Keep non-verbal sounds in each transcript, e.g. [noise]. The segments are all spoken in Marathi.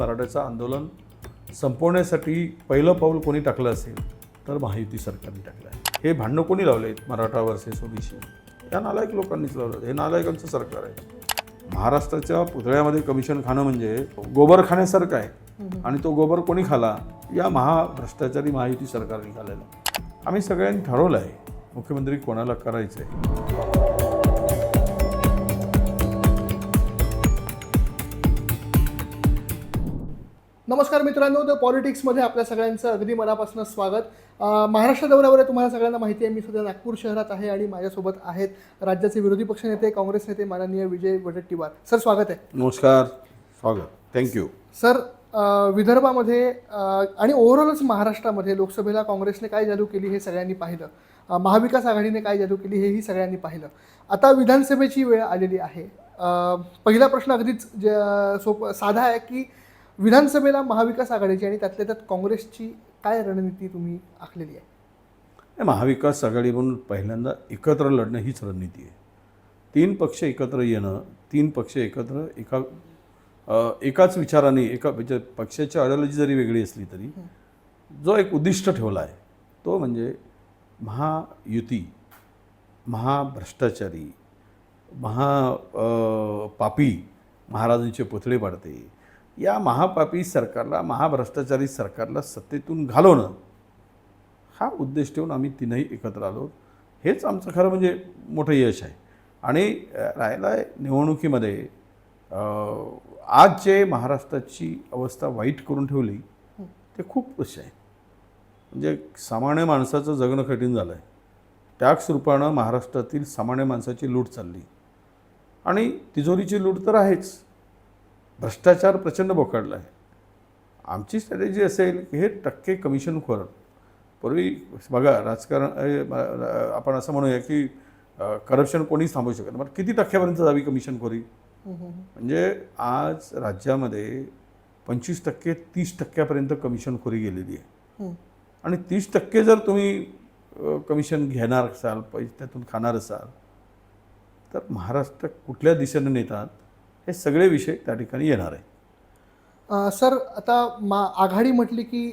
मराठ्याचं आंदोलन संपवण्यासाठी पहिलं पाऊल कोणी टाकलं असेल तर महायुती सरकारने टाकलं आहे. हे भांडणं कोणी लावले आहेत? Maratha versus OBC? या नालायक लोकांनीच लावलं. हे नालायकांचं सरकार आहे. महाराष्ट्राच्या पुतळ्यामध्ये कमिशन खाणं म्हणजे गोबर खाण्यासारखं आहे. आणि तो गोबर कोणी खाला? या महाभ्रष्टाचारी महायुती सरकारने खाल्लेला. आम्ही सगळ्यांनी ठरवलं आहे मुख्यमंत्री कोणाला करायचं आहे नमस्कार मित्रांनो द पॉलिटिक्समध्ये आपल्या सगळ्यांचं अगदी मनापासून स्वागत. महाराष्ट्र दौऱ्यावर तुम्हाला सगळ्यांना माहिती आहे मी सध्या नागपूर शहरात आहे आणि माझ्यासोबत आहेत राज्याचे विरोधी पक्षनेते काँग्रेस नेते माननीय विजय वडेट्टीवार. सर स्वागत आहे. नमस्कार स्वागत. थँक्यू सर विदर्भामध्ये आणि ओव्हरऑलच महाराष्ट्रामध्ये लोकसभेला काँग्रेसने काय जादू केली हे सगळ्यांनी पाहिलं. महाविकास आघाडीने काय जादू केली हेही सगळ्यांनी पाहिलं. आता विधानसभेची वेळ आलेली आहे. पहिला प्रश्न अगदीच सोप साधा आहे की विधानसभेला महाविकास आघाडीची आणि त्यातल्या त्यात काँग्रेसची काय रणनीती तुम्ही आखलेली आहे? महाविकास आघाडी म्हणून पहिल्यांदा एकत्र लढणं हीच रणनीती आहे. तीन पक्ष एकत्र येणं तीन पक्ष एकत्र एका एकाच विचाराने एका म्हणजे पक्षाची आयडिओलॉजी जरी वेगळी असली तरी जो एक उद्दिष्ट ठेवला आहे तो म्हणजे महायुती महाभ्रष्टाचारी महा पापी महाराजांचे पुतळे पाडते या महापापी सरकारला महाभ्रष्टाचारी सरकारला सत्तेतून घालवणं हा उद्देश ठेवून आम्ही तीनही एकत्र आलो. हेच आमचं खरं म्हणजे मोठं यश आहे. आणि राहिला आहे निवडणुकीमध्ये आज जे महाराष्ट्राची अवस्था वाईट करून ठेवली ते खूप कसे आहे. म्हणजे सामान्य माणसाचं जगणं कठीण झालं आहे टॅक्स रूपानं महाराष्ट्रातील सामान्य माणसाची लूट चालली. आणि तिजोरीची लूट तर आहेच. भ्रष्टाचार प्रचंड बोकाडला आहे. आमची स्ट्रॅटेजी असेल की हे टक्के कमिशनखोर पूर्वी बघा राजकारण आपण असं म्हणूया की करप्शन कोणीच थांबवू शकत नाही. मग किती टक्क्यापर्यंत जावी कमिशनखोरी म्हणजे आज राज्यामध्ये पंचवीस टक्के तीस टक्क्यापर्यंत कमिशनखोरी गेलेली आहे. आणि तीस टक्के जर तुम्ही कमिशन घेणार असाल पैसे त्यातून खाणार असाल तर महाराष्ट्र कुठल्या दिशेने नेतात? हे सगळे विषय त्या ठिकाणी येणार आहे सर आता मा आघाडी म्हटली की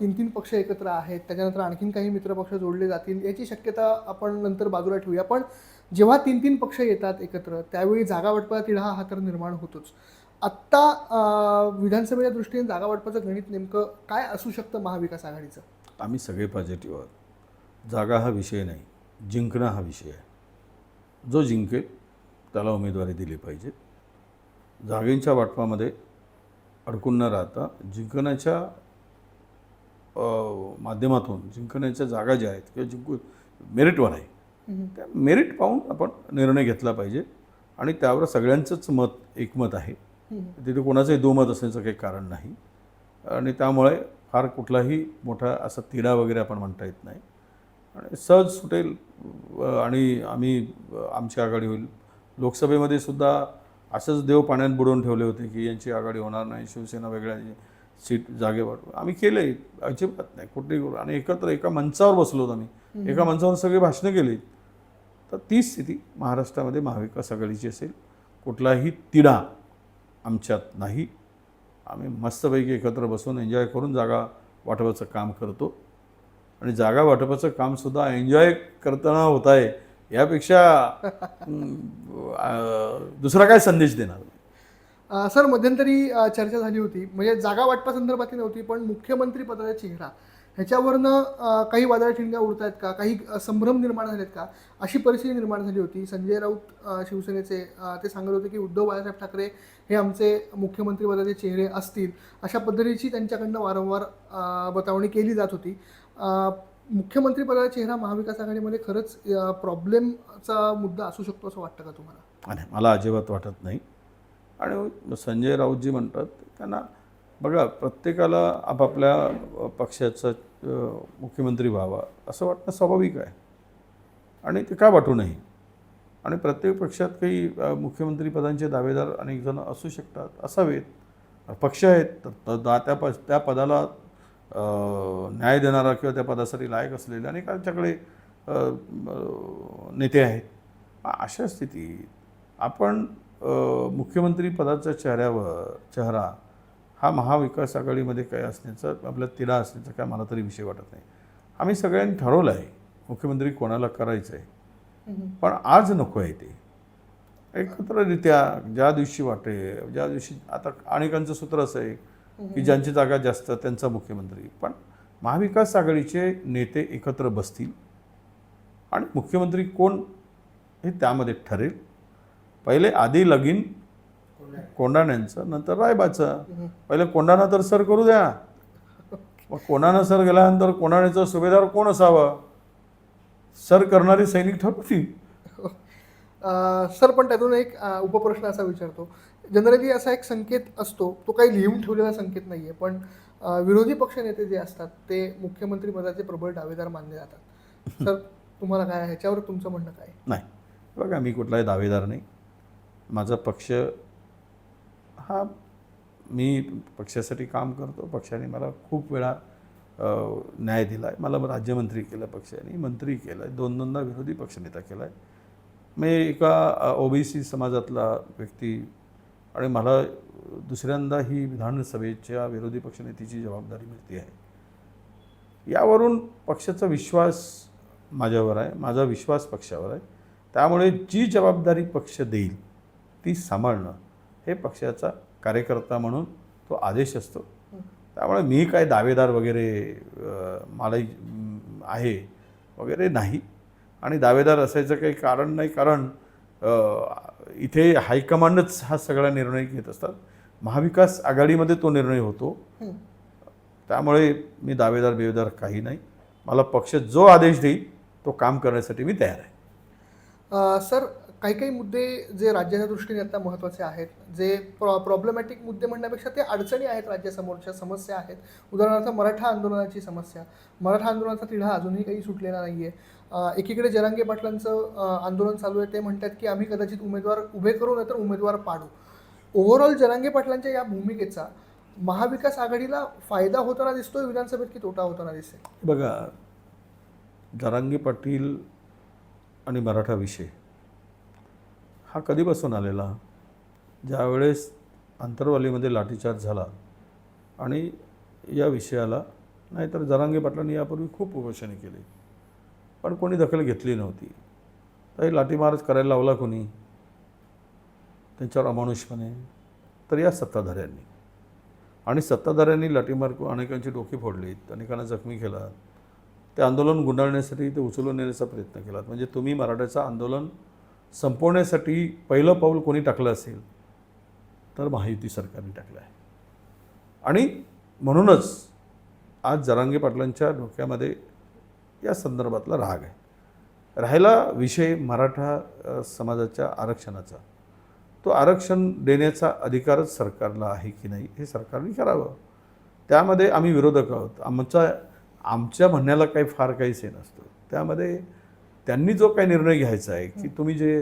तीन तीन पक्ष एकत्र आहेत त्याच्यानंतर आणखीन काही मित्रपक्ष जोडले जातील याची शक्यता आपण नंतर बाजूला ठेवूया. पण जेव्हा तीन तीन पक्ष येतात एकत्र त्यावेळी जागा वाटपाचा तिढा हा तर निर्माण होतोच. आत्ता विधानसभेच्या दृष्टीने जागा वाटपाचं गणित नेमकं काय असू शकतं महाविकास आघाडीचं? आम्ही सगळे पॉझिटिव्ह आहोत. जागा हा विषय नाही जिंकणं हा विषय आहे. जो जिंकेल त्याला उमेदवारी दिली पाहिजे जागेंच्या वाटपामध्ये अडकून न राहता जिंकण्याच्या माध्यमातून जिंकण्याच्या जागा ज्या आहेत किंवा जिंकू मेरिटवर आहे. त्या मेरिट पाहून आपण निर्णय घेतला पाहिजे आणि त्यावर सगळ्यांचंच मत एकमत आहे. तिथे कोणाचंही दुमत असण्याचं काही कारण नाही. आणि त्यामुळे फार कुठलाही मोठा असा तिढा वगैरे आपण म्हणता येत नाही. आणि सहज सुटेल आणि आम्ही आमची आघाडी होईल. लोकसभेमध्ये सुद्धा असंच देव पाण्यात बुडवून ठेवले होते की यांची आघाडी होणार नाही शिवसेना वेगळ्या सीट जागेवर. आम्ही केले अजिबात नाही कुठेही करू. आणि एकत्र एका मंचावर बसलो होतो आम्ही. एका मंचावर सगळी भाषणं केली. तर तीच स्थिती महाराष्ट्रामध्ये महाविकास आघाडीची असेल. कुठलाही तिढा आमच्यात नाही. आम्ही मस्तपैकी एकत्र बसून एन्जॉय करून जागा वाटपाचं काम करतो. आणि जागा वाटपाचं कामसुद्धा एन्जॉय करताना होत आहे. यापेक्षा दुसरा काय संदेश देणार? सर मध्यंतरी चर्चा झाली होती. म्हणजे जागा वाटपासंदर्भातली नव्हती पण मुख्यमंत्री पदाचा चेहरा. ह्याच्यावरनं काही वादळ ठिणग्या उडत आहेत का? काही संभ्रम निर्माण झालेत का? अशी परिस्थिती निर्माण झाली होती. संजय राऊत शिवसेनेचे ते सांगत होते की उद्धव बाळासाहेब ठाकरे हे आमचे मुख्यमंत्री पदाचे चेहरे असतील. अशा पद्धतीची त्यांच्याकडनं वारंवार बतावणी केली जात होती. अ, मुख्यमंत्री पदाचा चेहरा महाविकास आघाडीमध्ये खरंच प्रॉब्लेमचा मुद्दा असू शकतो असं वाटतं का तुम्हाला? नाही मला अजिबात वाटत नाही. आणि संजय राऊतजी म्हणतात त्यांना बघा प्रत्येकाला आपापल्या पक्षाचा मुख्यमंत्री व्हावा असं वाटणं स्वाभाविक आहे. आणि ते का वाटू नाही आणि प्रत्येक पक्षात काही मुख्यमंत्रीपदांचे दावेदार अनेक जण असू शकतात असावेत. पक्ष आहेत तर दा- त्या प त्या पदाला न्याय देणारा किंवा त्या पदासाठी लायक असलेले अनेकांच्याकडे नेते आहेत. अशा स्थितीत आपण मुख्यमंत्री पदाच्या चेहऱ्यावर चेहरा हा महाविकास आघाडीमध्ये काय असण्याचा आपल्या तिढा असण्याचा काय मला तरी विषय वाटत नाही. आम्ही सगळ्यांनी ठरवलं आहे मुख्यमंत्री कोणाला करायचं आहे पण आज नको आहे ते. एकत्ररित्या ज्या दिवशी वाटे ज्या दिवशी आता अनेकांचं सूत्र असं आहे की ज्यांची जागा जास्त त्यांचा मुख्यमंत्री. पण महाविकास आघाडीचे नेते एकत्र बसतील आणि मुख्यमंत्री कोण हे त्यामध्ये ठरेल? पहिले आधी लगीन कोंडाण्यांचं नंतर रायबाचं. पहिले कोंडाणा तर सर करू द्या. मग कोणानं सर गेल्यानंतर कोणाण्याचं सुभेदार कोण असावं? सर करणारे सैनिक ठरवतील. सर पण त्यातून एक उपप्रश्न असा विचारतो. जनरली असा एक संकेत असतो तो काही लिहून ठेवलेला संकेत नाही आहे पण विरोधी पक्षनेते जे असतात ते मुख्यमंत्री पदाचे प्रबळ दावेदार मानले जातात. सर तुम्हाला काय ह्याच्यावर तुमचं म्हणणं काय? नाही. बघा मी कुठलाही दावेदार नाही. माझा पक्ष हा मी पक्षासाठी काम करतो. पक्षाने मला खूप वेळा न्याय दिला आहे मला राज्यमंत्री केलं पक्षाने मंत्री केलं आहे दोन दोनदा विरोधी पक्षनेता केला आहे मी एका ओबीसी समाजातला व्यक्ती आणि मला दुसऱ्यांदा ही विधानसभेच्या विरोधी पक्षनेत्याची जबाबदारी मिळते आहे. यावरून पक्षाचा विश्वास माझ्यावर आहे माझा विश्वास पक्षावर आहे. त्यामुळे जी जबाबदारी पक्ष देईल ती सांभाळणं हे पक्षाचा कार्यकर्ता म्हणून तो आदेश असतो. त्यामुळे मी काय दावेदार वगैरे मला आहे वगैरे नाही. आणि दावेदार असायचं काही कारण नाही कारण इथे हायकमांडच हा सगळा निर्णय घेत असतात. महाविकास आघाडीमध्ये तो निर्णय होतो. त्यामुळे मी दावेदार बेवेदार काही नाही. मला पक्ष जो आदेश देईल तो काम करण्यासाठी मी तयार आहे. सर काही काही मुद्दे जे राज्याच्या दृष्टीने आता महत्त्वाचे आहेत जे प्रॉ प्रॉब्लेमॅटिक मुद्दे म्हणण्यापेक्षा ते अडचणी आहेत राज्यासमोरच्या समस्या आहेत. उदाहरणार्थ मराठा आंदोलनाची समस्या. मराठा आंदोलनाचा तिढा अजूनही काही सुटलेला नाही आहे एकीकडे जरांगे पाटलांचं आंदोलन चालू आहे ते म्हणतात की आम्ही कदाचित उमेदवार उभे करू नाही तर उमेदवार पाडू. ओव्हरऑल जरांगे पाटलांच्या या भूमिकेचा महाविकास आघाडीला फायदा होताना दिसतोय विधानसभेत की तोटा होताना दिसतोय? बघा जरांगे पाटील आणि मराठा विषय हा कधीपासून आलेला? ज्यावेळेस अंतरवालीमध्ये लाठीचार्ज झाला आणि या विषयाला नाहीतर जरांगे पाटलांनी यापूर्वी खूप उपोषणे केली पण कोणी दखल घेतली नव्हती. तर हे लाठीमारच करायला लावला कोणी? त्यांच्यावर अमानुषपणे. तर या सत्ताधाऱ्यांनी. आणि सत्ताधाऱ्यांनी लाठीमार करून अनेकांची डोकी फोडलीत अनेकांना जखमी केला ते आंदोलन गुंडाळण्यासाठी ते उचलून नेण्याचा प्रयत्न केला म्हणजे तुम्ही मराठ्याचं आंदोलन संपवण्यासाठी पहिलं पाऊल कोणी टाकलं असेल तर महायुती सरकारने टाकलं आहे. आणि म्हणूनच आज जरांगे पाटलांच्या डोक्यामध्ये या संदर्भातला राग आहे. राहिला विषय मराठा समाजाच्या आरक्षणाचा. तो आरक्षण देण्याचा अधिकारच सरकारला आहे की नाही हे सरकारने करावं. त्यामध्ये आम्ही विरोधक आहोत. आमचा आमच्या म्हणण्याला काही फार काहीच हे नसतं. त्यामध्ये त्यांनी जो काही निर्णय घ्यायचा आहे की तुम्ही जे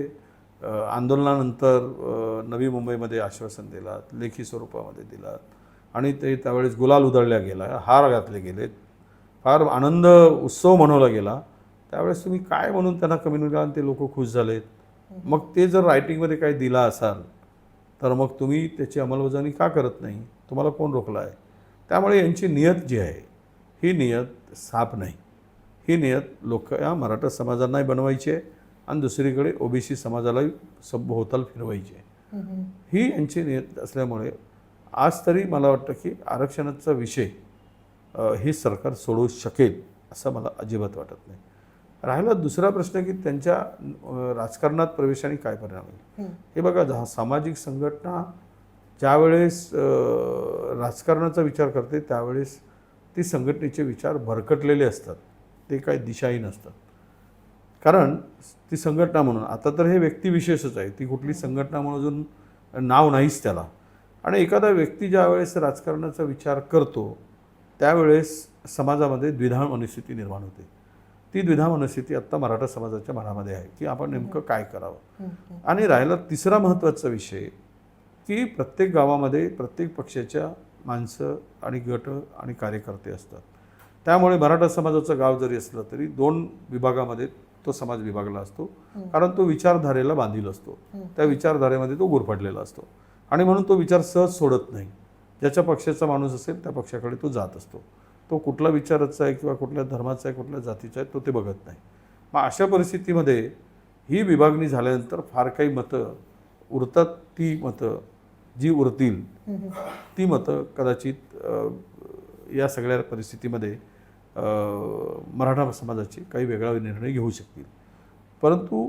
आंदोलनानंतर नवी मुंबईमध्ये आश्वासन दिलात लेखी स्वरूपामध्ये दिलात आणि ते त्यावेळेस गुलाल उधळल्या गेला हार घातले गेलेत फार आनंद उत्सव मनवला गेला त्यावेळेस तुम्ही काय म्हणून त्यांना कमी केला आणि ते लोक खुश झालेत? मग ते जर रायटिंगमध्ये काही दिला असाल तर मग तुम्ही त्याची अंमलबजावणी का करत नाही? तुम्हाला कोण रोखला आहे? त्यामुळे यांची नियत जी आहे ही नियत साफ नाही. ही नियत लोक या मराठा समाजांनाही बनवायची आहे आणि दुसरीकडे ओबीसी समाजालाही सभोवताल फिरवायची. आहे ही यांची नियत असल्यामुळे आज तरी मला वाटतं की आरक्षणाचा विषय हे सरकार सोडवू शकेल असं मला अजिबात वाटत नाही. राहिला दुसरा प्रश्न की त्यांच्या राजकारणात प्रवेशाने काय परिणाम होईल? हे. बघा जा सामाजिक संघटना ज्यावेळेस राजकारणाचा विचार करते त्यावेळेस ती संघटनेचे विचार भरकटलेले असतात. ते काय दिशाही नसतात. कारण ती संघटना म्हणून आता तर हे व्यक्तिविशेषच आहे ती कुठली संघटना म्हणून अजून नाव नाहीच त्याला. आणि एखादा व्यक्ती ज्यावेळेस राजकारणाचा विचार करतो त्यावेळेस समाजामध्ये द्विधा मनस्थिती निर्माण होते. ती द्विधा मनस्थिती आत्ता मराठा समाजाच्या मनामध्ये आहे की आपण नेमकं काय करावं? आणि राहिला तिसरा महत्त्वाचा विषय की प्रत्येक गावामध्ये प्रत्येक पक्षाच्या माणसं आणि गट आणि कार्यकर्ते असतात. त्यामुळे मराठा समाजाचं गाव जरी असलं तरी दोन विभागामध्ये तो समाज विभागला असतो. कारण तो विचारधारेला बांधील असतो. त्या विचारधारेमध्ये तो गुरफटलेला असतो. आणि म्हणून तो विचार सहज सोडत नाही. ज्याच्या पक्षाचा माणूस असेल त्या पक्षाकडे तो जात असतो. तो कुठला विचाराचा आहे किंवा कुठल्या धर्माचा आहे कुठल्या जातीचा आहे तो ते बघत नाही. मग अशा परिस्थितीमध्ये ही विभागणी झाल्यानंतर फार काही मतं उरतात. ती मतं जी उरतील ती मतं कदाचित या सगळ्या परिस्थितीमध्ये मराठा समाजाचे काही वेगळा निर्णय घेऊ शकतील. परंतु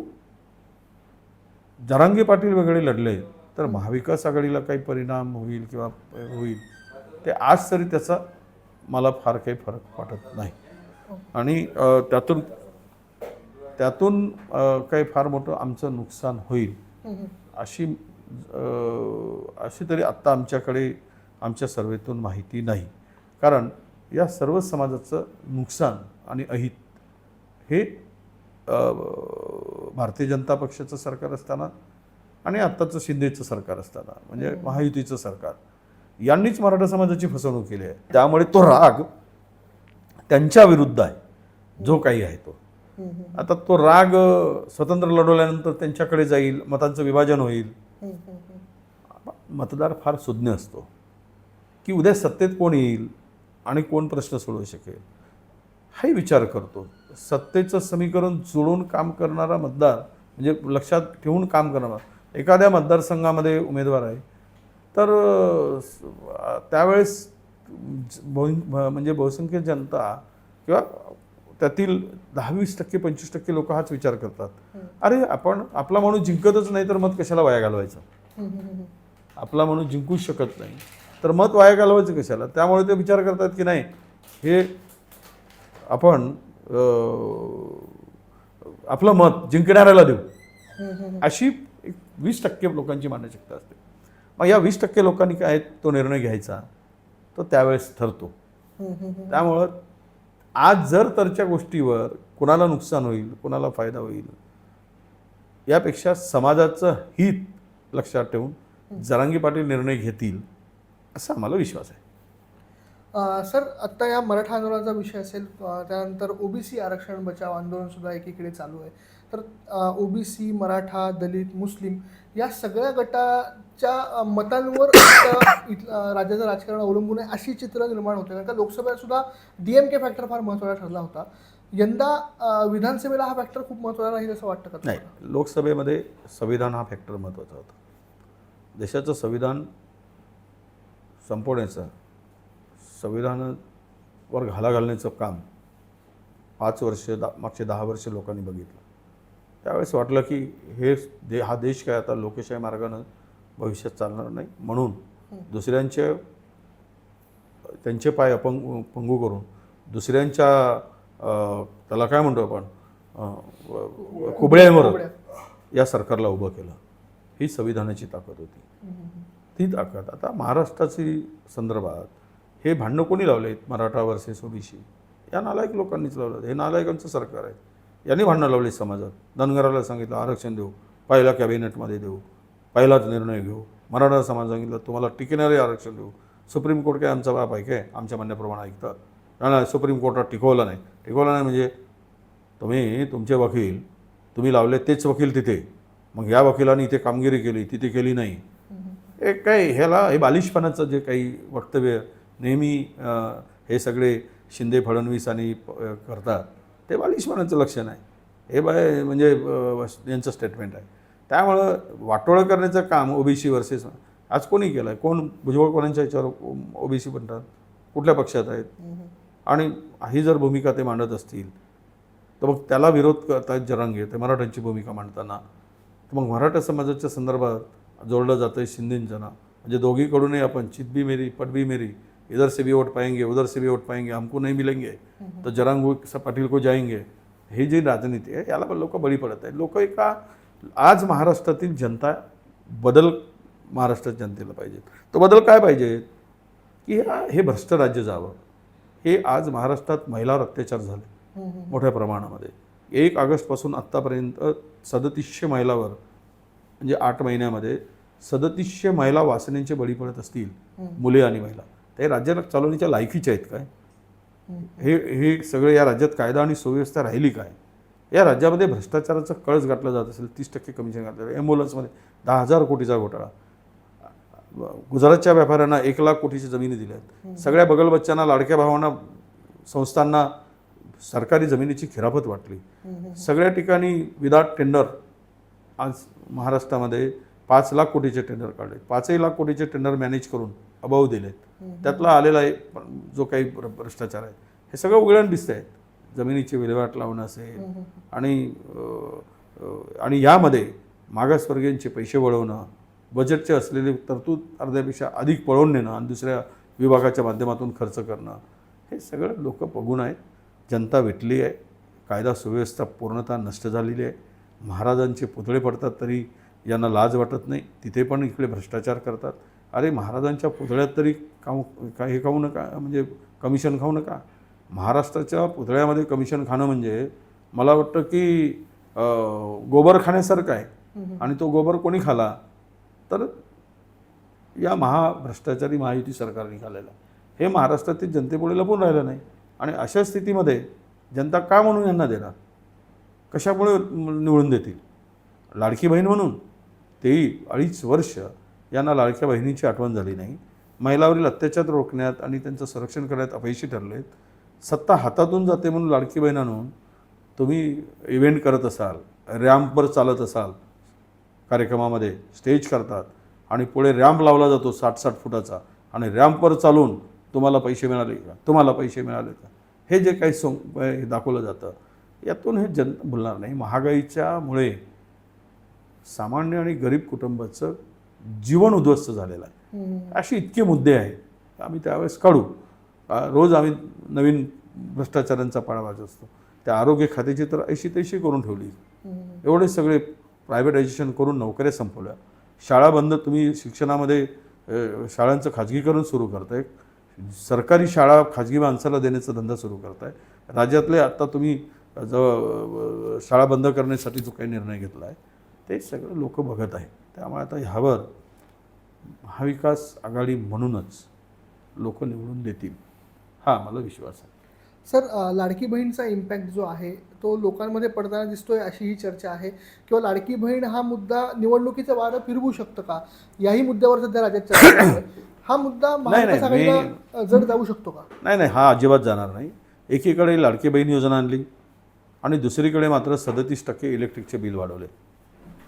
जरांगे पाटील वगैरे लढले तर महाविकास आघाडीला काही परिणाम होईल किंवा होईल ते आज तरी त्याचा मला फार काही फरक वाटत नाही. आणि त्यातून त्यातून काही फार मोठं आमचं नुकसान होईल अशी अशी तरी आत्ता आमच्याकडे आमच्या सर्वेतून माहिती नाही. कारण या सर्व समाजाचं नुकसान आणि अहित हे भारतीय जनता पक्षाचं सरकार असताना आणि आत्ताचं शिंदेचं सरकार असताना म्हणजे महायुतीचं सरकार यांनीच मराठा समाजाची फसवणूक केली आहे. त्यामुळे तो राग त्यांच्या विरुद्ध आहे जो काही आहे तो. आता तो राग स्वतंत्र लढवल्यानंतर त्यांच्याकडे जाईल मतांचं विभाजन होईल. मतदार फार सुज्ञ असतो. की उद्या सत्तेत कोण येईल? आणि कोण प्रश्न सोडवू शकेल? हाही विचार करतो. सत्तेचं समीकरण जुळून काम करणारा मतदार म्हणजे लक्षात ठेवून काम करणारा एखाद्या मतदारसंघामध्ये उमेदवार आहे. तर त्यावेळेस बहु म्हणजे बहुसंख्य जनता किंवा त्यातील दहा वीस टक्के पंचवीस टक्के लोक हाच विचार करतात. अरे आपण आपला माणूस जिंकतच नाही तर मत कशाला वाया घालवायचं? आपला माणूस जिंकूच शकत नाही. तर मत वाया घालवायचं कशाला? त्यामुळे ते विचार करतात की नाही हे आपण आपलं मत जिंकणाऱ्याला देऊ. अशी एक वीस टक्के लोकांची मानसिकता असते. मग या वीस टक्के लोकांनी काय तो निर्णय घ्यायचा. तो त्यावेळेस ठरतो. त्यामुळं आज जर तरच्या गोष्टीवर कुणाला नुकसान होईल कुणाला फायदा होईल यापेक्षा समाजाचं हित लक्षात ठेवून जरांगी पाटील निर्णय घेतील. असा आम्हाला विश्वास आहे. सर आत्ता या मराठा आंदोलनाचा विषय असेल त्यानंतर ओबीसी आरक्षण बचाव आंदोलन सुद्धा एकीकडे चालू आहे. तर ओबीसी मराठा दलित मुस्लिम या सगळ्या गटाच्या मतांवर इथलं, राज्याचं राजकारण अवलंबून आहे अशी चित्र निर्माण होते कारण का लोकसभेत सुद्धा डीएमके फॅक्टर फार महत्त्वाचा ठरला होता. यंदा विधानसभेला हा फॅक्टर खूप महत्त्वाचा राहील असं वाटतं का नाही? लोकसभेमध्ये संविधान हा फॅक्टर महत्त्वाचा होता. देशाचं संविधान संपवण्याचं संविधानावर घाला घालण्याचं काम पाच वर्ष दा मागचे दहा वर्ष लोकांनी बघितलं. त्यावेळेस वाटलं की हे दे हा देश काय आता लोकशाही मार्गानं भविष्यात चालणार नाही म्हणून दुसऱ्यांचे त्यांचे पाय अपंग पंगू करून दुसऱ्यांच्या त्याला काय म्हणतो आपण कुबड्या. या सरकारला उभं केलं. ही संविधानाची ताकद होती. ती ताकद आता महाराष्ट्राची संदर्भात हे भांडणं कोणी लावलेत? Maratha versus OBC. या नालायक लोकांनीच लावलं हे नालायकांचं सरकार आहे. यांनी भांडणं लावली समाजात. धनगराला सांगितलं आरक्षण देऊ. पहिला कॅबिनेटमध्ये देऊ. पहिलाच निर्णय घेऊ. मराठा समाज सांगितलं तुम्हाला टिकणारे आरक्षण देऊ. सुप्रीम कोर्ट काय आमचा बाप आहे काय? आमच्या म्हणण्याप्रमाणे ऐकतात. नाही, नाही सुप्रीम कोर्टात टिकवलं नाही. टिकवलं नाही म्हणजे तुम्ही तुमचे वकील तुम्ही लावले तेच वकील तिथे. मग या वकिलांनी इथे कामगिरी केली तिथे केली नाही. हे काय ह्याला हे बालिशपणाचं जे काही वक्तव्य नेहमी हे सगळे शिंदे फडणवीस आणि करतात ते बालिशपणाचं लक्षण आहे. हे बाय म्हणजे यांचं स्टेटमेंट आहे. त्यामुळं वाटोळं करण्याचं काम ओबीसी वर्सेस आज कोणी केलं आहे कोण भुजबळ कोणांच्या याच्यावर ओबीसी म्हणतात कुठल्या पक्षात आहेत? आणि ही जर भूमिका ते मांडत असतील तर मग त्याला विरोध करतायत जरांगे ते मराठ्यांची भूमिका मांडताना. तर मग मराठा समाजाच्या संदर्भात जोडलं जातं आहे शिंदेंचं नाव. म्हणजे दोघीकडूनही आपण चित भी मेरी पट भी मेरी इधर से भी वोट पाएंगे उधर से भी वोट पाएंगे हमको नहीं मिलेंगे तर जरांग पाटील को जाएंगे. ही जी राजनीती आहे याला पण लोक बळी पडत आहेत. लोक एका आज महाराष्ट्रातील जनता बदल महाराष्ट्रात जनतेला पाहिजे. तो बदल काय पाहिजे? की हा- हे भ्रष्ट राज्य जावं. हे आज महाराष्ट्रात महिलावर अत्याचार झाले. मोठ्या प्रमाणामध्ये. एक ऑगस्टपासून आत्तापर्यंत सदतीसशे महिलावर म्हणजे आठ महिन्यामध्ये सदतीसशे महिला वासनेचे बळी पडत असतील मुले आणि महिला ते राज्याला चालवण्याच्या लायकीच्या आहेत काय? हे हे सगळे या राज्यात कायदा आणि सुव्यवस्था राहिली काय? या राज्यामध्ये भ्रष्टाचाराचा कळस गाठला जात असेल तीस टक्के कमिशन घातलं ॲम्ब्युलन्समध्ये दहा हजार कोटीचा घोटाळा. गुजरातच्या व्यापाऱ्यांना एक लाख कोटीची जमिनी दिल्या आहेत. सगळ्या बगल बच्चांना लाडक्या भावांना संस्थांना सरकारी जमिनीची खिरापत वाटली. सगळ्या ठिकाणी विदाउट टेंडर आज महाराष्ट्रामध्ये पाच लाख कोटीचे टेंडर काढले पाचही लाख कोटीचे टेंडर मॅनेज करून अभाव दिलेत. त्यातला आलेला आहे जो काही भ्र- भ्रष्टाचार आहे हे सगळं उघडून दिसत आहे जमिनीची विल्हेवाट लावणं असेल आणि आणि यामध्ये मागासवर्गीयांचे पैसे वळवणं बजेटचे असलेली तरतूद अर्ध्यापेक्षा अधिक पळवून नेणं आणि दुसऱ्या विभागाच्या माध्यमातून खर्च करणं हे सगळं लोक बघून आहेत. जनता वेटली आहे. कायदा सुव्यवस्था पूर्णतः नष्ट झालेली आहे. महाराजांचे पुतळे पडतात तरी यांना लाज वाटत नाही. तिथे पण इकडे भ्रष्टाचार करतात. अरे महाराजांच्या पुतळ्यात तरी खाऊ का हे खाऊ नका म्हणजे कमिशन खाऊ नका. महाराष्ट्राच्या पुतळ्यामध्ये कमिशन खाणं म्हणजे मला वाटतं की गोबर खाण्यासारखं आहे. आणि तो गोबर कोणी खाला? तर या महाभ्रष्टाचारी महायुती सरकारने खाल्लेला हे महाराष्ट्रातील जनतेपुढे लपून राहिलं नाही. आणि अशा स्थितीमध्ये जनता का म्हणून यांना देणार? कशामुळे निवडून देतील? लाडकी बहीण म्हणून. तेही अडीच वर्ष यांना लाडक्या बहिणीची आठवण झाली नाही. महिलावरील अत्याचार रोखण्यात आणि त्यांचं संरक्षण करण्यात अपयशी ठरलेत. सत्ता हातातून जाते म्हणून लाडकी बहीण आणून तुम्ही इव्हेंट करत असाल रॅम्पवर चालत असाल कार्यक्रमामध्ये स्टेज करतात आणि पुढे रॅम्प लावला जातो साठ साठ फुटाचा आणि रॅम्पवर चालून तुम्हाला पैसे मिळाले का? तुम्हाला पैसे मिळाले का? हे जे काही सं हे दाखवलं जातं यातून हे जन बोलणार नाही. महागाईच्यामुळे सामान्य आणि गरीब कुटुंबाचं जीवन उद्ध्वस्त झालेलं आहे. असे इतके मुद्दे आहेत आम्ही त्यावेळेस काढू. रोज आम्ही नवीन भ्रष्टाचारांचा पाळा वाजत असतो त्या आरोग्य खात्याची तर ऐशी तैशी करून ठेवली. एवढे सगळे प्रायव्हेटायझेशन करून नोकऱ्या संपवल्या. शाळा बंद तुम्ही शिक्षणामध्ये शाळांचं खाजगीकरण सुरू करताय. सरकारी शाळा खाजगी माणसाला देण्याचा धंदा सुरू करताय. राज्यातले आत्ता तुम्ही जो शाळा बंद करण्यासाठी जो काही निर्णय घेतला आहे ते सगळं लोक बघत आहेत. त्यामुळे आता ह्यावर महाविकास आघाडी म्हणूनच लोक निवडून देतील हा मला विश्वास आहे. सर लाडकी बहीणचा इम्पॅक्ट जो आहे तो लोकांमध्ये पडताना दिसतोय अशी ही चर्चा आहे. किंवा लाडकी बहीण हा मुद्दा निवडणुकीचं वारं फिरवू शकतं का? याही मुद्द्यावर सध्या राज्यात चर्चा. हा मुद्दा [coughs] महाविकास आघाडीला जड जाऊ शकतो का? नाही नाही हा अजिबात जाणार नाही. एकीकडे लाडकी बहीण योजना आणली आणि दुसरीकडे मात्र सदतीस टक्के इलेक्ट्रिकचे बिल वाढवले.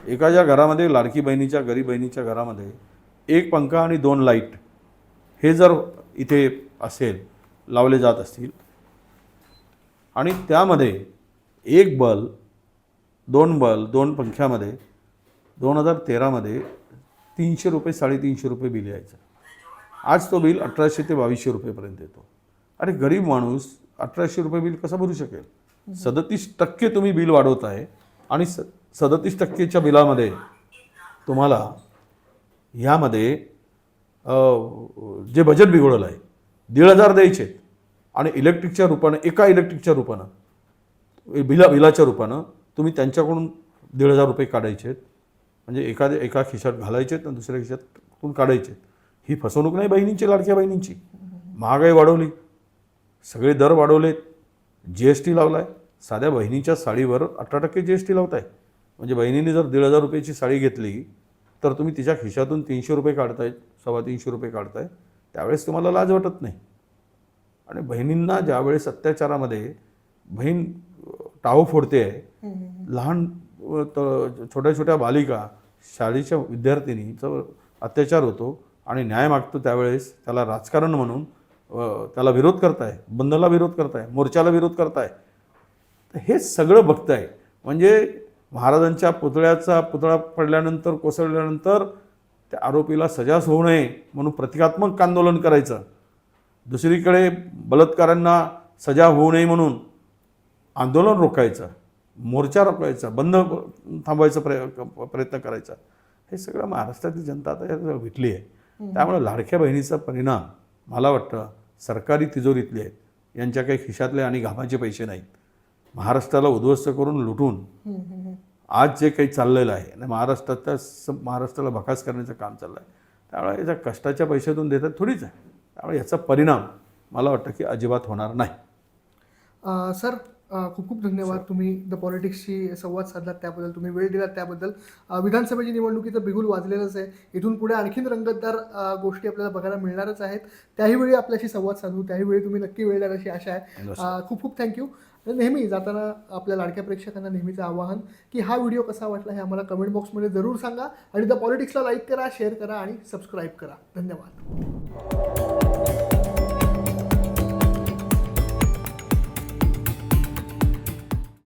एकाच्या घरामध्ये लाडकी बहिणीच्या गरीब बहिणीच्या घरामध्ये एक पंखा आणि दोन लाइट हे जर इथे असेल लावले जात असतील आणि त्यामध्ये एक बल्ब दोन बल्ब दोन पंख्यामध्ये दोन हजार तेरामध्ये तीनशे रुपये साडेतीनशे रुपये बिल यायचं. आज तो बिल अठराशे ते बावीसशे रुपयेपर्यंत येतो. अरे गरीब माणूस अठराशे रुपये बिल कसं भरू शकेल? सदतीस टक्के तुम्ही बिल वाढवत आहे. आणि स सदतीस टक्केच्या बिलामध्ये तुम्हाला ह्यामध्ये जे बजेट बिघडवलं आहे दीड हजार द्यायचे आणि इलेक्ट्रिकच्या रूपानं एका इलेक्ट्रिकच्या रूपानं बिला बिलाच्या रूपानं तुम्ही त्यांच्याकडून दीड हजार रुपये काढायचे म्हणजे एखाद्या एका खिशात घालायचे आणि दुसऱ्या खिशातून काढायचे ही फसवणूक नाही बहिणींची लाडक्या बहिणींची. महागाई वाढवली. सगळे दर वाढवलेत. जी एस टी लावला आहे साध्या बहिणीच्या साडीवर अठरा टक्के जी एस टी लावताय. म्हणजे बहिणीने जर दीड हजार रुपयाची साडी घेतली तर तुम्ही तिच्या खिशातून तीनशे रुपये काढताय सव्वा तीनशे रुपये काढताय. त्यावेळेस तुम्हाला लाज वाटत नाही. आणि बहिणींना ज्यावेळेस अत्याचारामध्ये बहीण टाहो फोडते आहे लहान छोट्या छोट्या बालिका शाळेच्या विद्यार्थिनीचा अत्याचार होतो आणि न्याय मागतो त्यावेळेस त्याला राजकारण म्हणून त्याला विरोध करताय बंदला विरोध करताय मोर्चाला विरोध करताय. तर हे सगळं बघताय. म्हणजे महाराजांच्या पुतळ्याचा पुतळा पडल्यानंतर कोसळल्यानंतर त्या आरोपीला सजास होऊ नये म्हणून प्रतिकात्मक आंदोलन करायचं. दुसरीकडे बलात्कारांना सजा होऊ नये म्हणून आंदोलन रोखायचं मोर्चा रोखायचा बंद थांबवायचा प्रय प्रयत्न करायचा. हे सगळं महाराष्ट्रातील जनता आता विटली आहे. त्यामुळे लाडक्या बहिणीचा परिणाम मला वाटतं सरकारी तिजोरीतले आहेत. यांच्या काही खिशातले आणि घामाचे पैसे नाहीत. महाराष्ट्राला उद्ध्वस्त करून लुटून आज जे काही चाललेलं आहे आणि महाराष्ट्राच्या महाराष्ट्राला भकास करण्याचं काम चाललं आहे त्यामुळे याच्या कष्टाच्या पैशातून देतात थोडीच आहे. त्यामुळे याचा परिणाम मला वाटतं की अजिबात होणार नाही. सर खूप खूप धन्यवाद तुम्ही द पॉलिटिक्सशी संवाद साधलात त्याबद्दल तुम्ही वेळ दिलात त्याबद्दल. विधानसभेची निवडणुकीचं बिगुल वाजलेलंच आहे. इथून पुढे आणखीन रंगतदार गोष्टी आपल्याला बघायला मिळणारच आहेत. त्याही वेळी आपल्याशी संवाद साधू त्याही वेळी तुम्ही नक्की वेळ द्याल अशी आशा आहे. खूप खूप थँक्यू नेहमी जाताना आपल्या लाडक्या प्रेक्षकांना नेहमीचं आवाहन की हा व्हिडिओ कसा वाटला हे आम्हाला कमेंट बॉक्समध्ये जरूर सांगा आणि द पॉलिटिक्सला लाईक करा शेअर करा आणि सबस्क्राईब करा. धन्यवाद.